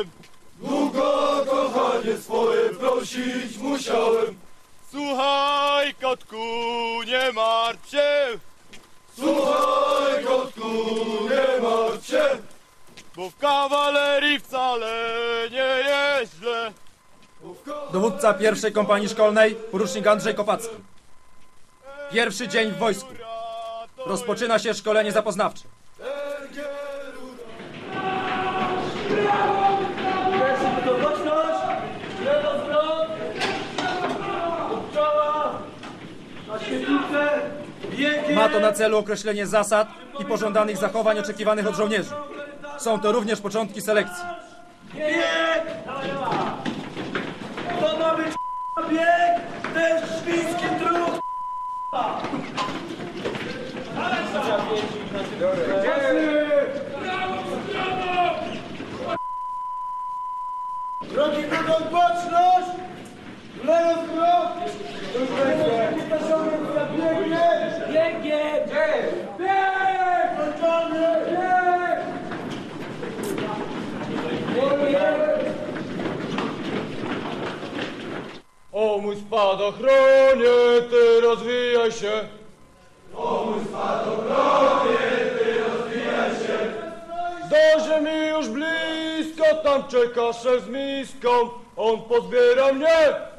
musiałem. długo kochanie swoje prosić musiałem. Słuchaj kotku, nie martw się, Słuchaj kotku, nie martw się, bo w kawalerii wcale nie jest źle. Dowódca pierwszej kompanii szkolnej, porucznik Andrzej Kopacki. Pierwszy dzień w wojsku. Rozpoczyna się szkolenie zapoznawcze. Ergeruda. Gotowość! Lewo zwrot! Od czoła! Na świetlicę! Biegiem! Ma to na celu określenie zasad i pożądanych zachowań oczekiwanych od żołnierzy. Są to również początki selekcji. Bieg! To ma być bieg! Ten świński drut! Drogi drugą boczność! Lewo zwrot! Biegiem! O mój spadochronie, ty rozwijaj się. O mój spadochronie, ty rozwijaj się. Do ziemi już blisko, tam czeka szef z miską, on pozbiera mnie.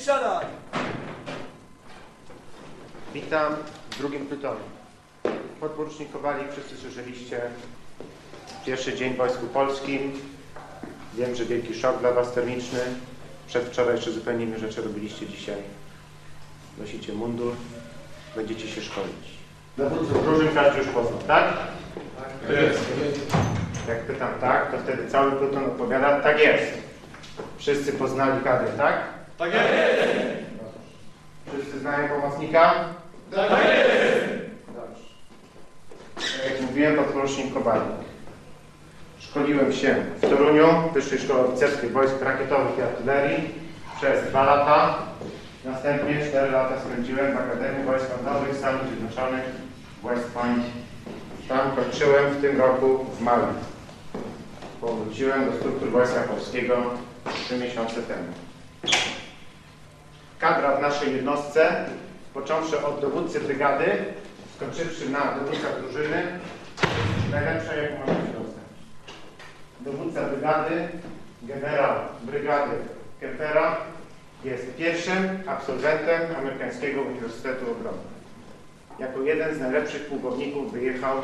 Siadaj! Witam w drugim pytaniu. Podporucznik wszyscy słyszeliście pierwszy dzień w Wojsku Polskim. Wiem, że wielki szok dla Was termiczny. Przedwczoraj jeszcze zupełnie inne rzeczy robiliście dzisiaj. Nosicie mundur, będziecie się szkolić. Drużyn każdy już poznał, tak? Tak jest. Jak pytam tak, to wtedy cały pluton odpowiada tak jest. Wszyscy poznali kadrę, tak? Tak jest. Wszyscy znają pomocnika? Tak Dobrze. Tak jak mówiłem, podporucznik Kowalik. Szkoliłem się w Toruniu, w Wyższej Szkole Oficerskiej Wojsk Rakietowych i Artylerii przez dwa lata. Następnie cztery lata spędziłem w Akademii Wojsk Lądowych Stanów Zjednoczonych w West Point. Tam kończyłem w tym roku w Mali. Powróciłem do struktur Wojska Polskiego trzy miesiące temu kadra w naszej jednostce, począwszy od dowódcy brygady, skończywszy na dowódcach drużyny, najlepsza jak można się dostać. Dowódca brygady, generał brygady Kempera jest pierwszym absolwentem Amerykańskiego Uniwersytetu Obrony. Jako jeden z najlepszych pułkowników wyjechał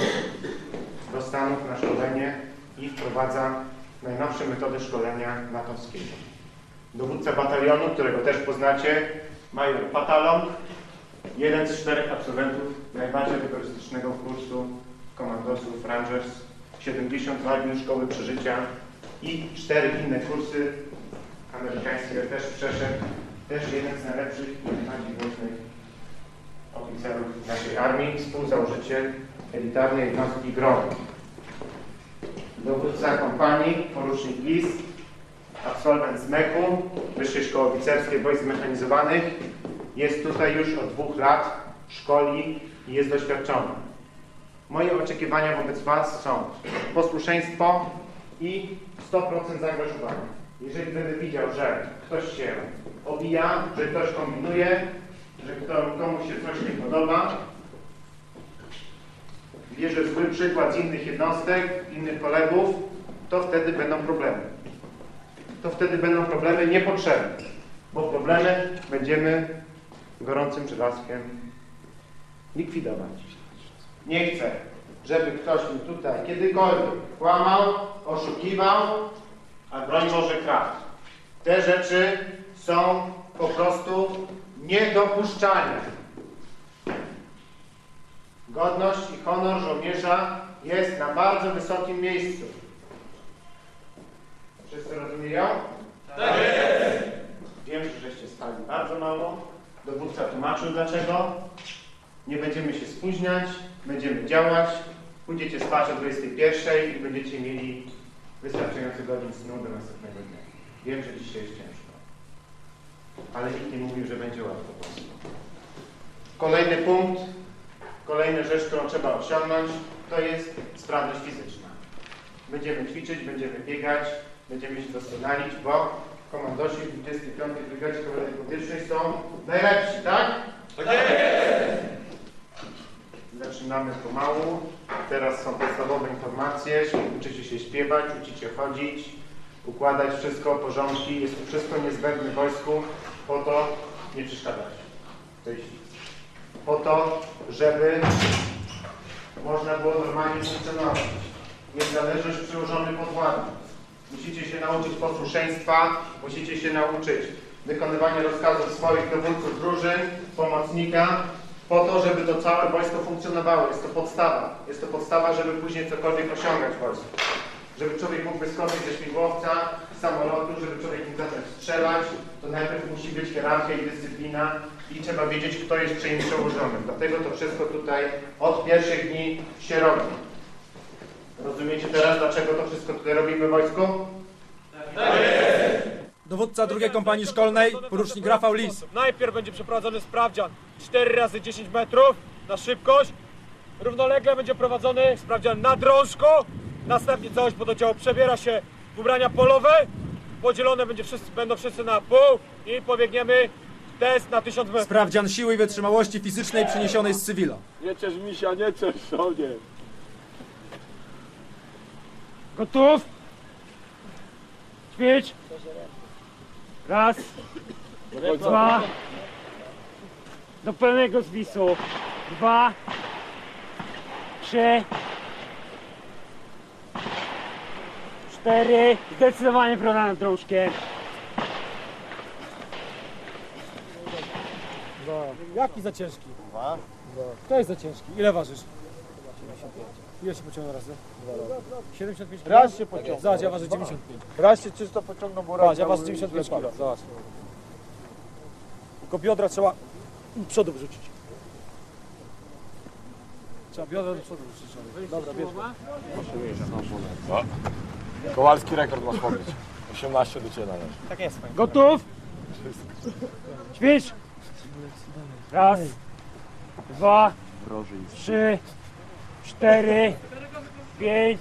do Stanów na szkolenie i wprowadza najnowsze metody szkolenia natowskiego dowódca batalionu, którego też poznacie, major Patalon, jeden z czterech absolwentów najbardziej rygorystycznego kursu komandosów Rangers, 70 lat już szkoły przeżycia i cztery inne kursy amerykańskie też przeszedł, też jeden z najlepszych i najbardziej głośnych oficerów naszej armii, współzałożyciel elitarnej jednostki GROM. Dowódca kompanii, porucznik Lis, absolwent z MEK-u, Wyższej Szkoły Oficerskiej Wojsk Zmechanizowanych. Jest tutaj już od dwóch lat, szkoli i jest doświadczony. Moje oczekiwania wobec Was są posłuszeństwo i 100% zaangażowania. Jeżeli będę widział, że ktoś się obija, że ktoś kombinuje, że komuś się coś nie podoba, bierze zły przykład z innych jednostek, innych kolegów, to wtedy będą problemy to wtedy będą problemy niepotrzebne, bo problemy będziemy gorącym żelazkiem likwidować. Nie chcę, żeby ktoś mi tutaj kiedykolwiek kłamał, oszukiwał, a broń Boże kradł. Te rzeczy są po prostu niedopuszczalne. Godność i honor żołnierza jest na bardzo wysokim miejscu. Wszyscy rozumieją? Tak jest! Wiem, że żeście spali bardzo mało. Dowódca tłumaczył dlaczego. Nie będziemy się spóźniać, będziemy działać. Pójdziecie spać o 21 i będziecie mieli wystarczający godzin snu do następnego dnia. Wiem, że dzisiaj jest ciężko, ale nikt nie mówił, że będzie łatwo. po prostu. Kolejny punkt, kolejna rzecz, którą trzeba osiągnąć, to jest sprawność fizyczna. Będziemy ćwiczyć, będziemy biegać, będziemy się doskonalić, bo komandosi w 25. Brygadzie Kawalerii Powietrznej są najlepsi, tak? Zaczynamy pomału. Teraz są podstawowe informacje. Uczycie się śpiewać, uczycie chodzić, układać wszystko, porządki. Jest to wszystko niezbędne w wojsku po to, nie przeszkadzać. To jest po to, żeby można było normalnie funkcjonować. Niezależność przełożony pod władzą. Musicie się nauczyć posłuszeństwa, musicie się nauczyć wykonywania rozkazów swoich dowódców drużyn, pomocnika, po to, żeby to całe wojsko funkcjonowało. Jest to podstawa. Jest to podstawa, żeby później cokolwiek osiągać w wojsku. Żeby człowiek mógł wyskoczyć ze śmigłowca, z samolotu, żeby człowiek mógł zacząć strzelać, to najpierw musi być hierarchia i dyscyplina i trzeba wiedzieć, kto jest czyim przełożonym. Dlatego to wszystko tutaj od pierwszych dni się robi. Rozumiecie teraz, dlaczego to wszystko tutaj robimy w wojsku? Dowódca drugiej kompanii szkolnej, porucznik Rafał Lis. Najpierw będzie przeprowadzony sprawdzian 4 razy 10 metrów na szybkość. Równolegle będzie prowadzony sprawdzian na drążku. Następnie całość pododdziału przebiera się w ubrania polowe. Podzielone będzie wszyscy, będą wszyscy na pół i pobiegniemy test na 1000 metrów. Sprawdzian siły i wytrzymałości fizycznej przyniesionej z cywila. Nie ciesz misia, nie ciesz żołnierz. Gotów? Ćwicz. Raz. Dwa. Do pełnego zwisu. Dwa. Trzy. Cztery. Zdecydowanie prowadza nad drążkiem. Jaki za ciężki? Dwa. Kto jest za ciężki? Ile ważysz? 75. Ile się pociągnął razy? 75 kg? Raz się pociągnął. Zobacz, ja ważę 95. Raz się czysto pociągnął, bo Zobacz, ja ważę 95 kg. Zobacz. Tylko biodra trzeba do przodu wrzucić. Trzeba biodra do przodu wrzucić. Dobra, bierz. Kowalski rekord masz pobić. 18 do Ciebie należy. Gotów? Ćwicz. Raz, dwa, trzy, cztery, pięć,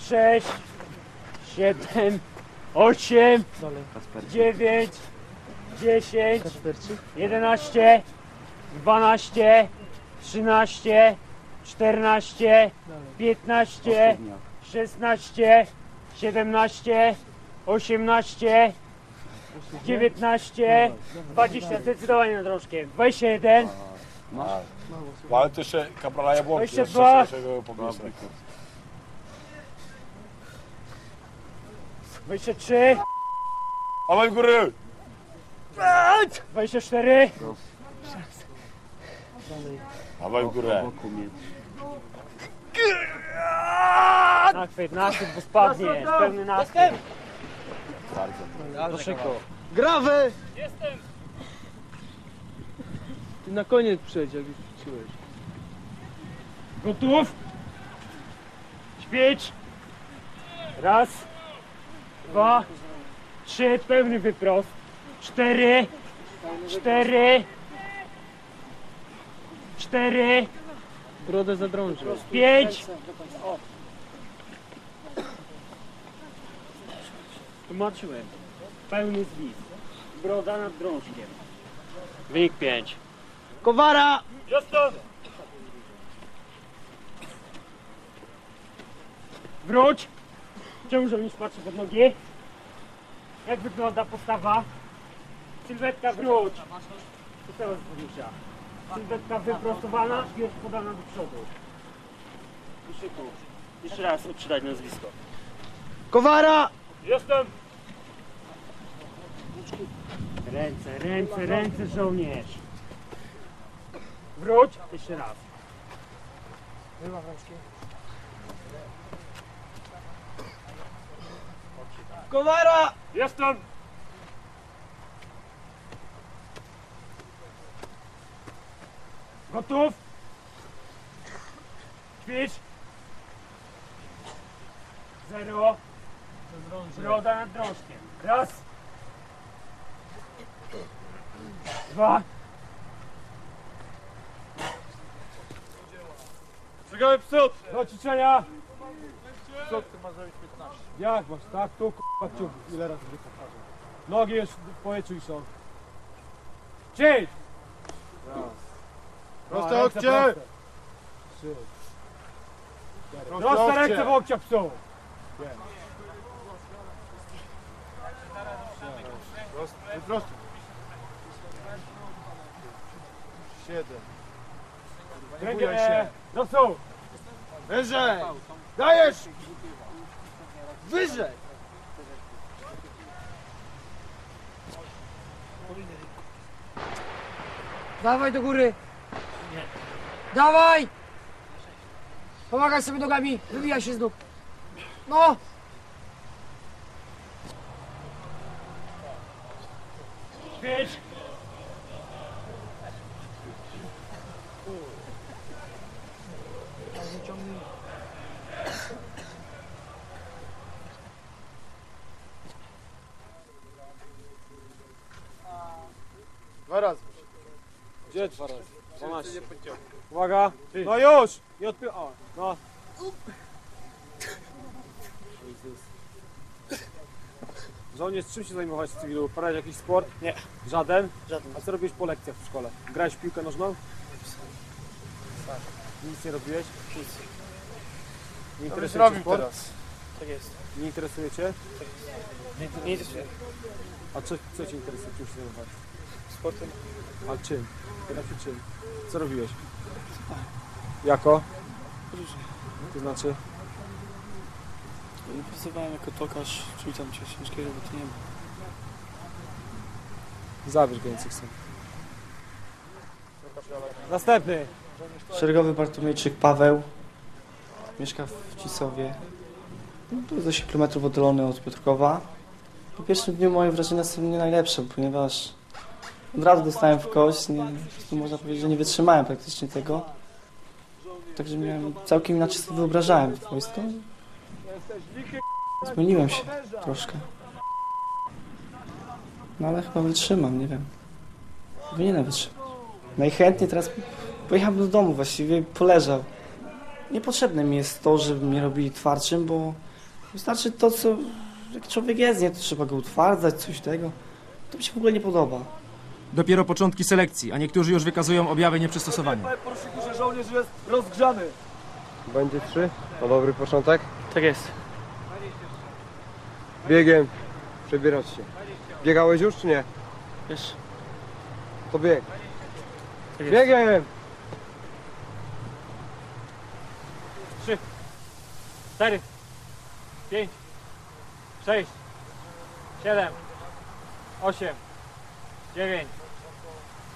sześć, siedem, osiem, dziewięć, dziesięć, jedenaście, dwanaście, trzynaście, czternaście, piętnaście, szesnaście, siedemnaście, osiemnaście, 19, 20, zdecydowanie nad rążkiem. 21, Ale to jeszcze kaprala Jabłonki. 22. jeszcze sobie pobierz rekord. 23, Dawaj w góry! 24, Dawaj w górę. nachwyt, nachwyt, bo spadnie, pełny nachwyt. Do szyku. Grawę! Jestem! Ty na koniec przejdź, jak już wróciłeś. Gotów? Ćwicz. Raz, dwa, trzy, pełny wyprost. Cztery, cztery, cztery, Brodę zadrążył. pięć. Tłumaczyłem. Pełny zwis. Broda nad drążkiem. Wynik 5. Kowara! Jestem! Wróć! Czemu żołnierz patrzy pod nogi? Jak wygląda postawa? Sylwetka wróć! To teraz wrócia. Sylwetka wyprostowana i już podana do przodu. Jeszcze raz odczytać nazwisko. Kowara! Jestem! Ręce, ręce, ręce żołnierz. Wróć. Jeszcze raz. Wymach rączki. Kowara! Jestem! Gotów? Ćwicz. Zero. Broda nad drążkiem. Raz. Dwa. Czekamy przód! Do ćwiczenia. Przód, ty masz zrobić 15. Jak masz, tak? Tu k***a ciuch. Ile razy nie powtarzam. Nogi już w powietrzu i są. Ćwicz. Proste ręce łokcie! proste. Trzy. Proste ręce w łokcia psu. Prosto. Siedem. Rękę e, do psu. Wyżej! Dajesz! Wyżej! Dawaj do góry. Dawaj! Pomagaj sobie nogami, wybijaj się z nóg. No! Ćwicz. Dwa razy. Gdzie dwa razy? 12. Uwaga. No już! Nie odpy... O, no. Żołnierz, czym się zajmować w cywilu? Uprawiać jakiś sport? Nie. Żaden? Żaden. A co robiłeś po lekcjach w szkole? Grałeś w piłkę nożną? Tak. Nic nie robiłeś? Nic. Nie interesuje cię sport? teraz? Nie interesuje cię? Nie interesuje. A co, co cię interesuje? Czym się zajmować? Sportem. A czym? Czym? Co robiłeś? Jako? To znaczy? Pracowałem jako tokarz, czyli tam bo to nie ma. Zabierz go, chcę. Następny. Szeregowy Bartłomiejczyk Paweł. Mieszka w Cisowie. No, to jest 8 km oddalony od Piotrkowa. Po pierwszym dniu moje wrażenia są nie najlepsze, ponieważ od razu dostałem w kość. Nie, można powiedzieć, że nie wytrzymałem praktycznie tego. Także miałem całkiem inaczej sobie wyobrażałem wojsko. Zmieniłem się troszkę. No ale chyba wytrzymam, nie wiem. Powinienem wytrzymać. Najchętniej teraz pojechałbym do domu właściwie, poleżał. Niepotrzebne mi jest to, żeby mnie robili twardszym, bo wystarczy to, co jak człowiek jest, nie? To trzeba go utwardzać, coś tego. To mi się w ogóle nie podoba. Dopiero początki selekcji, a niektórzy już wykazują objawy nieprzystosowania. Poruczniku, że żołnierz jest rozgrzany. Będzie trzy. To dobry początek. Tak jest. Biegiem. Przebierać się. Biegałeś już czy nie? Wiesz, To bieg. tak jest. Biegiem! cztery, pięć, sześć, siedem, osiem, dziewięć,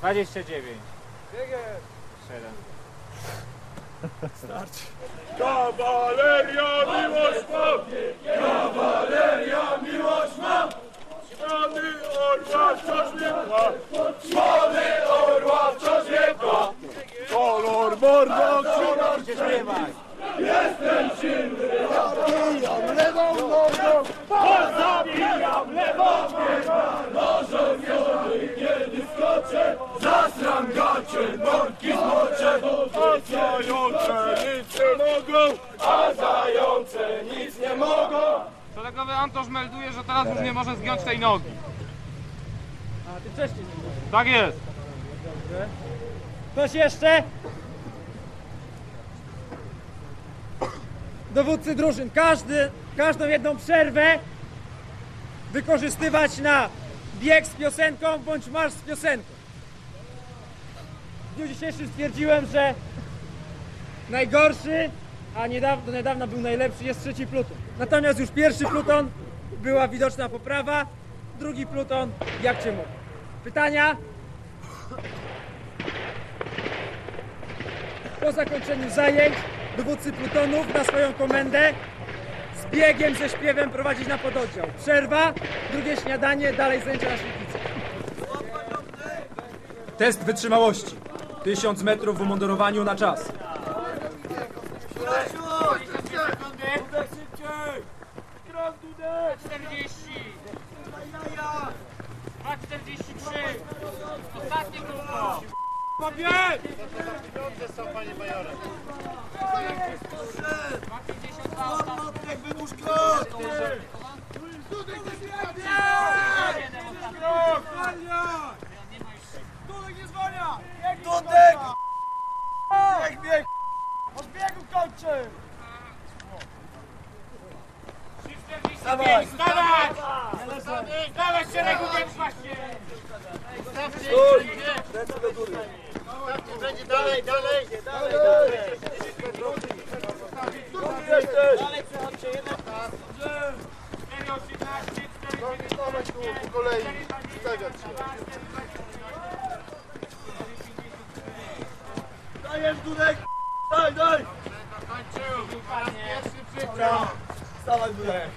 29, 7. Kawaleria miłość ma! Kawaleria miłość ma! Szpony orła wciąż niepła! Szpony orła wciąż niepła! Kolor mordo kolor śpiewaj! Jestem silny! Zabijam lewą nogą! Zabijam lewą nogą! Nożem skoczę! Zasram gacie, norki zmoczę! A zające nic nie mogą! A zające nic nie mogą! Szeregowy Antosz melduje, że teraz już nie może zgiąć tej nogi. A ty wcześniej nie Tak jest. Ktoś jeszcze? Dowódcy drużyn, każdy, każdą jedną przerwę wykorzystywać na bieg z piosenką bądź marsz z piosenką. Dniu dzisiejszym stwierdziłem, że najgorszy, a niedawno, do niedawna był najlepszy, jest trzeci pluton. Natomiast już pierwszy pluton była widoczna poprawa, drugi pluton jak cię mogę. Pytania? Po zakończeniu zajęć dowódcy plutonów na swoją komendę z biegiem ze śpiewem prowadzić na pododdział. Przerwa, drugie śniadanie, dalej zajęcia na świetlicy. Test wytrzymałości. 1000 metrów w umundurowaniu na czas. Ostatnie kółko! Dudek! Niech bieg! Od biegu kończy! Dawaj! Dawać! Dawać się regu nie właśnie! Stój! Ręce do góry. Dalej, dalej, Tu jesteś! po kolei, stawiać się. Dajesz Dudek! Daj, daj! Stawaj Dudek!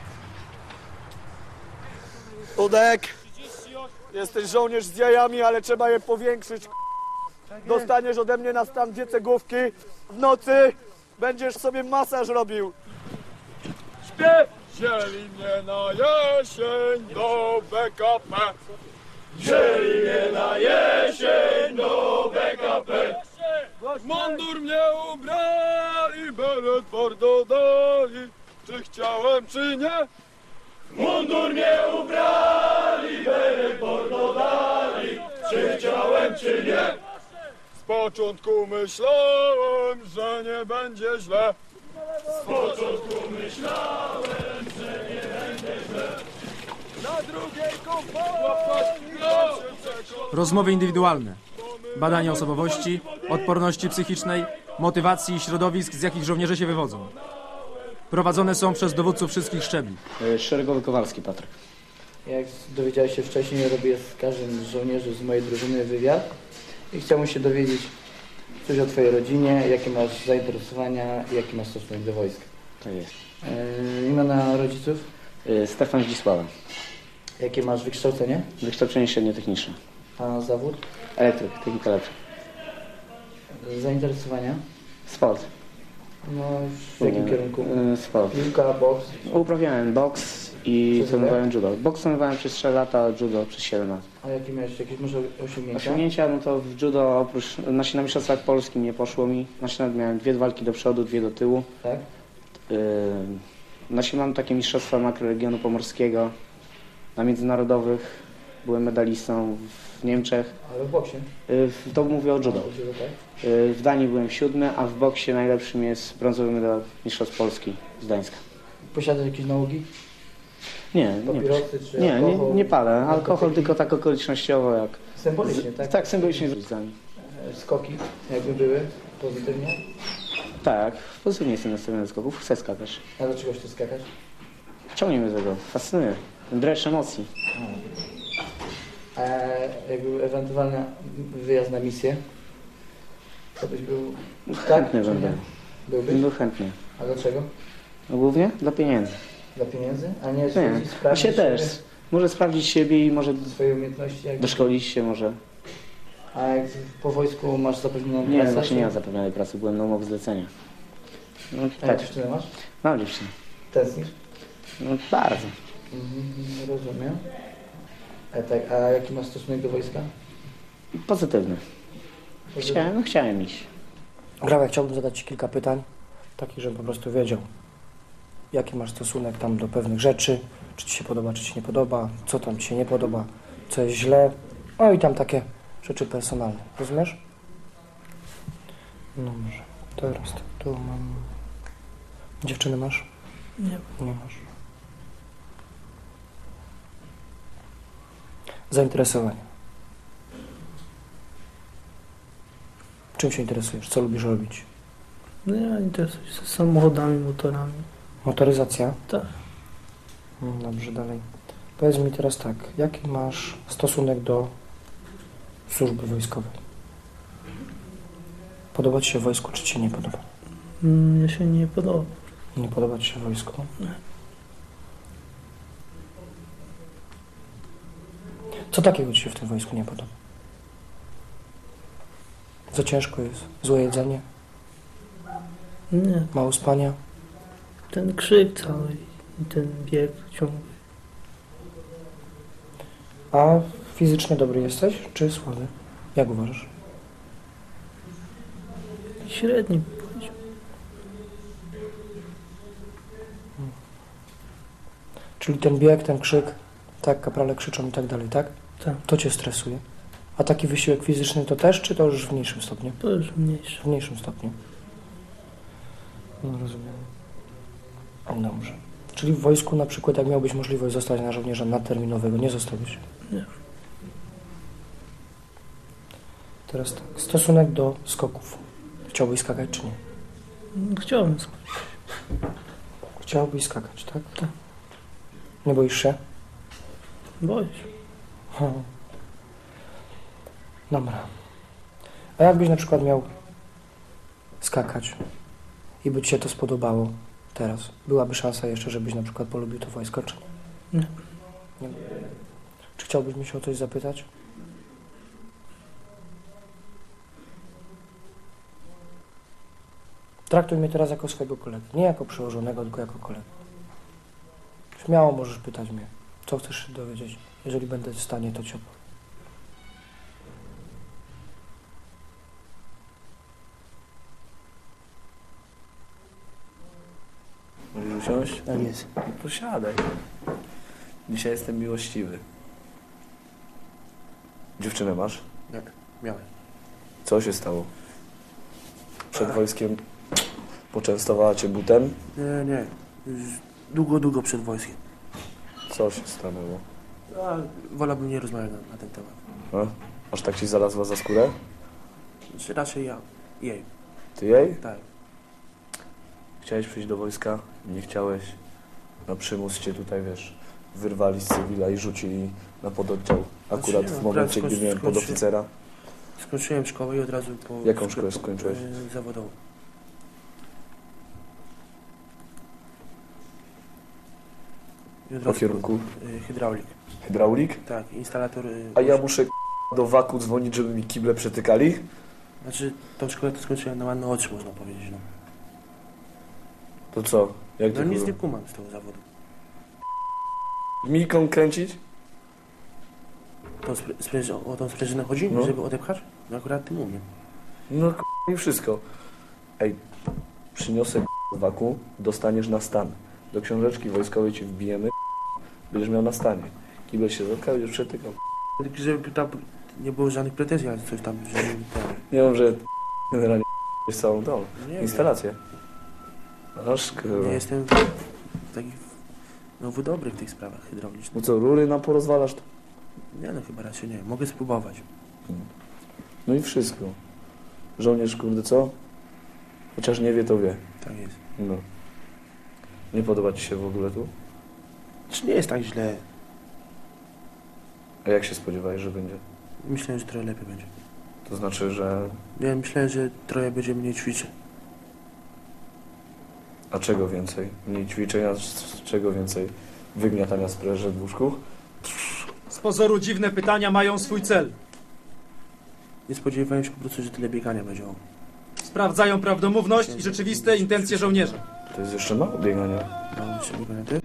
Dudek! Jesteś żołnierz z jajami, ale trzeba je powiększyć. Dostaniesz ode mnie na stan dwie cegłówki. W nocy będziesz sobie masaż robił. Śpiew! Wzięli mnie na jesień do BKP. Wzięli mnie na jesień do BKP. Mundur mnie ubrali, beret bordo dali. Czy chciałem, czy nie? Mundur mnie ubrali, beret bordo dali. Czy chciałem, czy nie? Z początku myślałem, że nie będzie źle. Z początku myślałem, że nie będzie źle. Na drugiej kompanii Rozmowy indywidualne. Badanie osobowości, odporności psychicznej, motywacji i środowisk, z jakich żołnierze się wywodzą. Prowadzone są przez dowódców wszystkich szczebli. Szeregowy Kowalski, Patryk. Jak dowiedziałeś się wcześniej, robię z każdym z żołnierzy z mojej drużyny wywiad i chciałbym się dowiedzieć coś o Twojej rodzinie, jakie masz zainteresowania i jaki masz stosunek do wojska. Tak jest. Yy, imiona rodziców, Stefan Zdzisława. jakie masz wykształcenie, Wykształcenie średnio techniczne. a zawód, Elektryk, technika lepsza. zainteresowania, Sport. no w jakim Y, kierunku? y, Sport. Piłka, boks, Uprawiałem boks i Przez trenowałem judo. Boks trenowałem przez 3 lata, judo przez 7 lat. a jakie miałeś jakieś może osiągnięcia? Osiągnięcia, no to w judo oprócz, znaczy na mistrzostwach Polski nie poszło mi. Znaczy nawet miałem dwie walki do przodu, dwie do tyłu. Tak? Yy, znaczy mam takie mistrzostwa makroregionu pomorskiego na międzynarodowych. Byłem medalistą w Niemczech. Ale w boksie? Yy, w- to mówię o judo. O, tak? Yy, w Danii byłem siódmy, a w boksie najlepszym jest brązowy medal mistrzostw Polski z Gdańska. Posiadasz jakieś nałogi? Nie, nie, Papierosy czy nie, nie, alkohol? nie palę. Alkohol tylko tak okolicznościowo jak... Symbolicznie, tak? Tak, symbolicznie z rodzicami. E, Skoki, jakby były, pozytywnie. Tak, pozytywnie jestem nastawiony do skoków, chcę skakać. A dlaczego chcesz skakać? Ciągnie mnie do tego, fascynuje. Dreszcz emocji. A jakby ewentualny wyjazd na misję, to byś był... Chętny czy będę. Byłbyś? Był chętnie. A dlaczego? No głównie dla pieniędzy. Dla pieniędzy? A nie, Nie, sprawdzić, się też. Może sprawdzić siebie i może Swoje umiejętności? Jak... doszkolić się może. A jak po wojsku masz zapewnioną Nie, pracę? właśnie czy- nie mam zapewnionej pracy, byłem na umowę zlecenia. No A tak, jak dziewczynę masz? mam dziewczynę. Tęsknisz? No bardzo. Mhm, rozumiem. A, tak, a jaki masz stosunek do wojska? Pozytywny. Chciałem, no chciałem iść. Grałek, chciałbym zadać Ci kilka pytań, takich, żebym po prostu wiedział, jaki masz stosunek tam do pewnych rzeczy, czy Ci się podoba, czy Ci nie podoba, co tam Ci się nie podoba, co jest źle, no i tam takie rzeczy personalne, rozumiesz? No może, teraz tu mam... Dziewczyny masz? Nie. Nie masz. Zainteresowania. Czym się interesujesz? Co lubisz robić? No ja interesuję się samochodami, motorami. Motoryzacja? Tak. No Dobrze, dalej. Powiedz mi teraz tak, jaki masz stosunek do służby wojskowej? Podoba Ci się wojsko, czy Ci się nie podoba? Mnie się nie podoba. Nie podoba Ci się wojsko? Co takiego Ci się w tym wojsku nie podoba? Za ciężko jest? Złe jedzenie? Nie, Mało spania? Ten krzyk cały i ten bieg ciągły. A fizycznie dobry jesteś, czy słaby? Jak uważasz? Średni bym powiedział. Czyli ten bieg, ten krzyk, tak, kaprale krzyczą i tak dalej, tak? Tak. To Cię stresuje. A taki wysiłek fizyczny to też, czy to już w mniejszym stopniu? To już mniejsze. W mniejszym stopniu. No rozumiem. Dobrze. Czyli w wojsku na przykład, jak miałbyś możliwość zostać na żołnierza nadterminowego, nie zostałbyś? Nie. Teraz tak, stosunek do skoków. Chciałbyś skakać, czy nie? Chciałbym skończyć. Chciałbyś skakać, tak? Tak. Nie boisz się? Boję się. Hmm. Dobra. A jakbyś na przykład miał skakać i by Ci się to spodobało teraz, byłaby szansa jeszcze, żebyś na przykład polubił to wojsko, czy nie? Nie. nie? Czy chciałbyś mnie się o coś zapytać? Traktuj mnie teraz jako swojego kolegę. Nie jako przełożonego, tylko jako kolegę. Śmiało możesz pytać mnie, co chcesz się dowiedzieć. Jeżeli będę w stanie, to ci opowiem. Usiąść? Tak jest. Posiadaj. Dzisiaj jestem miłościwy. Dziewczynę masz? Jak? Miałem. Co się stało? Przed wojskiem poczęstowała cię butem? Nie, nie. Już długo, długo przed wojskiem. Co się stanęło? A wolałbym nie rozmawiać na, na ten temat. A? Aż tak ci znalazła za skórę? Znaczy raczej ja. Jej. Ty jej? Tak. Chciałeś przyjść do wojska, nie chciałeś. Na przymus cię tutaj, wiesz, wyrwali z cywila i rzucili na pododdział. Akurat nie, w no, momencie, gdy miałem skończy- podoficera. Skończyłem szkołę i od razu po... Jaką szkołę skończyłeś? e, Zawodową. I od Po razu kierunku e, Hydraulik. hydraulik? Tak, instalator... e, A ja muszę do waku dzwonić, żeby mi kible przetykali? Znaczy, tą szkołę to skończyłem na ładne oczy, można powiedzieć, no. To co? Jak to No nic było? nie kumam z tego zawodu. Miką kręcić? To spręż- o tą sprężynę chodzi, No. żeby odepchać? No akurat tym umiem. No k- i wszystko. Ej, przyniosę k- waku, dostaniesz na stan. Do książeczki wojskowej ci wbijemy, będziesz miał na stanie. Kibel się zatkał, będziesz przetykał. Tylko żeby tam nie było żadnych pretensji, ale coś tam, że. Nie wiem, że generalnie jest całą tą Nie instalację. Kurwa. Nie jestem taki nowy dobry w tych sprawach hydraulicznych. No co, rury nam porozwalasz? To? Nie no, chyba raczej nie. Mogę spróbować. No i wszystko. Żołnierz, kurde, co? Chociaż nie wie, to wie. Tak jest. No. Nie podoba ci się w ogóle tu? Czy nie jest tak źle? A jak się spodziewałeś, że będzie? Myślę, że trochę lepiej będzie. To znaczy, że... Ja myślę, że trochę będzie mniej ćwiczeń. A czego więcej? Mniej ćwiczenia, z czego więcej? Wygniatania sprężyn w łóżku? Z pozoru dziwne pytania mają swój cel. Nie spodziewałem się po prostu, że tyle biegania będzie. O. Sprawdzają prawdomówność i rzeczywiste intencje żołnierza. To jest jeszcze mało biegania. Mało jeszcze biegania. Ty?